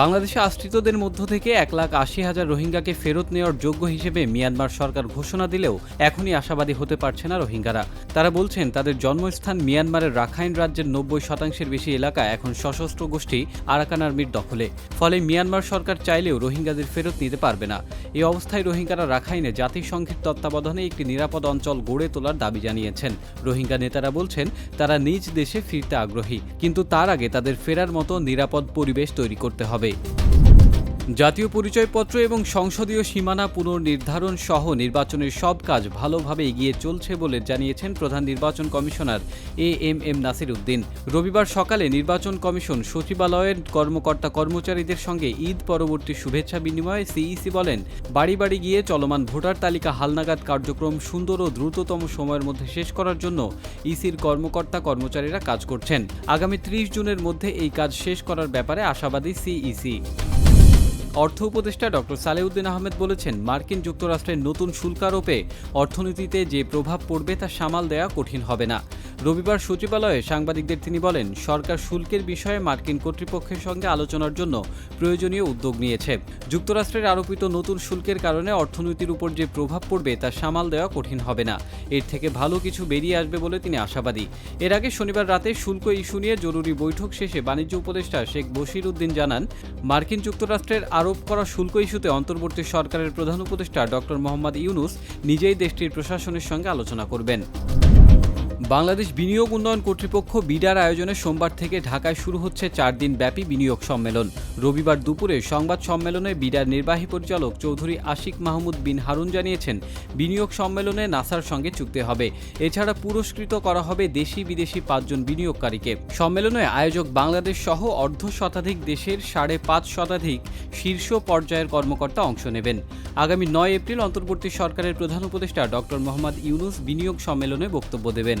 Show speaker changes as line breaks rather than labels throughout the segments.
বাংলাদেশে আশ্রিতদের মধ্য থেকে এক লাখ আশি হাজার রোহিঙ্গাকে ফেরত নেওয়ার যোগ্য হিসেবে মিয়ানমার সরকার ঘোষণা দিলেও এখনই আশাবাদী হতে পারছে না রোহিঙ্গারা। তারা বলছেন, তাদের জন্মস্থান মিয়ানমারের রাখাইন রাজ্যের নব্বই শতাংশের বেশি এলাকা এখন সশস্ত্র গোষ্ঠী আরাকান আর্মির দখলে। ফলে মিয়ানমার সরকার চাইলেও রোহিঙ্গাদের ফেরত নিতে পারবে না। এই অবস্থায় রোহিঙ্গারা রাখাইনে জাতিসংঘের তত্ত্বাবধানে একটি নিরাপদ অঞ্চল গড়ে তোলার দাবি জানিয়েছেন। রোহিঙ্গা নেতারা বলছেন, তারা নিজ দেশে ফিরতে আগ্রহী, কিন্তু তার আগে তাদের ফেরার মতো নিরাপদ পরিবেশ তৈরি করতে হবে। হবে জাতীয় পরিচয়পত্র এবং সংসদীয় সীমানা পুনর্নির্ধারণ সহ নির্বাচনের সব কাজ ভালোভাবে এগিয়ে চলছে বলে জানিয়েছেন প্রধান নির্বাচন commissioner A M M Nasir Uddin. রবিবার সকালে নির্বাচন কমিশন সচিবালয়ের কর্মকর্তা কর্মচারীদের সঙ্গে ঈদ পরবর্তী শুভেচ্ছা বিনিময়ে সিইসি বলেন, বাড়ি বাড়ি গিয়ে চলমান ভোটার তালিকা হালনাগাদ কার্যক্রম সুন্দর ও দ্রুততম সময়ের মধ্যে শেষ করার জন্য ইসির কর্মকর্তা কর্মচারীরা কাজ করছেন। আগামী ত্রিশ জুনের মধ্যে এই কাজ শেষ করার ব্যাপারে আশাবাদী সিইসি। অর্থ উপদেষ্টা ডক্টর সালেউদ্দিন আহমেদ বলেছেন, মার্কিন যুক্তরাষ্ট্রের নতুন শুল্ক আরোপে অর্থনীতিতে যে প্রভাব পড়বে তা সামাল দেওয়া কঠিন হবে না। রবিবার সচিবালয়ে সাংবাদিকদের তিনি বলেন, সরকার শুল্কের বিষয়ে মার্কিন কর্তৃপক্ষের সঙ্গে আলোচনার জন্য প্রয়োজনীয় উদ্যোগ নিয়েছে। যুক্তরাষ্ট্রের আরোপিত নতুন শুল্কের কারণে অর্থনীতির উপর যে প্রভাব পড়বে তা সামাল দেওয়া কঠিন হবে না। এর থেকে ভালো কিছু বেরিয়ে আসবে বলে তিনি আশাবাদী। এর আগে শনিবার রাতে শুল্ক ইস্যু নিয়ে জরুরি বৈঠক শেষে বাণিজ্য উপদেষ্টা শেখ বশির উদ্দিন জানান, মার্কিন যুক্তরাষ্ট্রের আরোপ করা শুল্ক ইস্যুতে অন্তর্বর্তী সরকারের প্রধান উপদেষ্টা ডক্টর মোহাম্মদ ইউনুস নিজেই দেশটির প্রশাসনের সঙ্গে আলোচনা করবেন। বাংলাদেশ বিনিয়োগ উন্নয়ন কর্তৃপক্ষ বিডার আয়োজনে সোমবার থেকে ঢাকায় শুরু হচ্ছে চার দিন ব্যাপী বিনিয়োগ সম্মেলন। রবিবার দুপুরে সংবাদ সম্মেলনে বিডার নির্বাহী পরিচালক চৌধুরী আশিক মাহমুদ বিন হারুন জানিয়েছেন, বিনিয়োগ সম্মেলনে নাসার সঙ্গে চুক্তি হবে। এছাড়া পুরস্কৃত করা হবে দেশি বিদেশি পাঁচজন বিনিয়োগকারীকে। সম্মেলনে আয়োজক বাংলাদেশ সহ অর্ধ শতাধিক দেশের সাড়ে পাঁচ শতাধিক শীর্ষ পর্যায়ের কর্মকর্তা অংশ নেবেন। আগামী নয় এপ্রিল অন্তর্বর্তী সরকারের প্রধান উপদেষ্টা ডক্টর মোহাম্মদ ইউনুস বিনিয়োগ সম্মেলনে বক্তব্য দেবেন।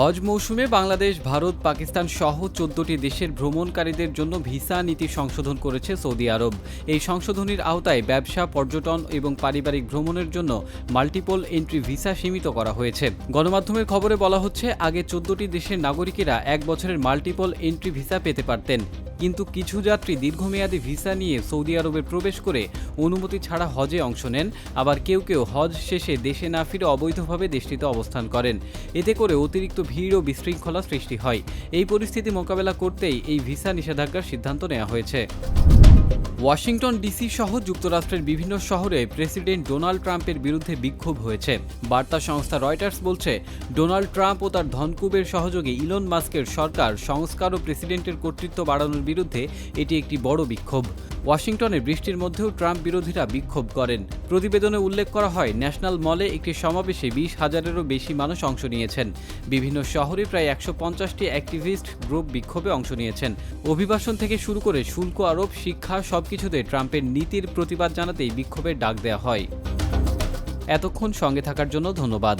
হজ মৌসুমে বাংলাদেশ, ভারত, পাকিস্তান সহ চোদ্দটি দেশের ভ্রমণকারীদের জন্য ভিসা নীতি সংশোধন করেছে সৌদি আরব। এই সংশোধনীর আওতায় ব্যবসা, পর্যটন এবং পারিবারিক ভ্রমণের জন্য মাল্টিপল এন্ট্রি ভিসা সীমিত করা হয়েছে। গণমাধ্যমের খবরে বলা হচ্ছে, আগে চোদ্দটি দেশের নাগরিকেরা এক বছরের মাল্টিপল এন্ট্রি ভিসা পেতে পারতেন। কিন্তু কিছু যাত্রী দীর্ঘমেয়াদী ভিসা নিয়ে সৌদি আরবে প্রবেশ করে অনুমতি ছাড়া হজে অংশ নেন। আবার কেউ কেউ হজ শেষে দেশে না ফিরে অবৈধভাবে দেশটিতে অবস্থান করেন। এতে করে অতিরিক্ত ভিড় ও বিশৃঙ্খলা সৃষ্টি হয়। এই পরিস্থিতি মোকাবেলা করতেই এই ভিসা নিষেধাজ্ঞার সিদ্ধান্ত নেওয়া হয়েছে। ওয়াশিংটন ডিসি সহ যুক্তরাষ্ট্রের বিভিন্ন শহরে প্রেসিডেন্ট ডোনাল্ড ট্রাম্পের বিরুদ্ধে বিক্ষোভ হয়েছে। বার্তা সংস্থা রয়টার্স বলছে, ডোনাল্ড ট্রাম্প ও তার ধনকুবের সহযোগী ইলন মাস্কের সরকার সংস্কার ও প্রেসিডেন্টের কর্তৃত্ব বাড়ানোর বিরুদ্ধে এটি একটি বড় বিক্ষোভ। ওয়াশিংটনে বৃষ্টির মধ্যেও ট্রাম্প বিরোধীরা বিক্ষোভ করেন। প্রতিবেদনে উল্লেখ করা হয়, ন্যাশনাল মলে একটি সমাবেশে বিশ হাজারেরও বেশি মানুষ অংশ নিয়েছেন। বিভিন্ন শহরে প্রায় একশো পঞ্চাশটি অ্যাক্টিভিস্ট গ্রুপ বিক্ষোভে অংশ নিয়েছেন। অভিবাসন থেকে শুরু করে শুল্ক আরোপ, শিক্ষা সবকিছুতে ট্রাম্পের নীতির প্রতিবাদ জানাতেই বিক্ষোভের ডাক দেওয়া হয়। এতক্ষণ সঙ্গে থাকার জন্য ধন্যবাদ।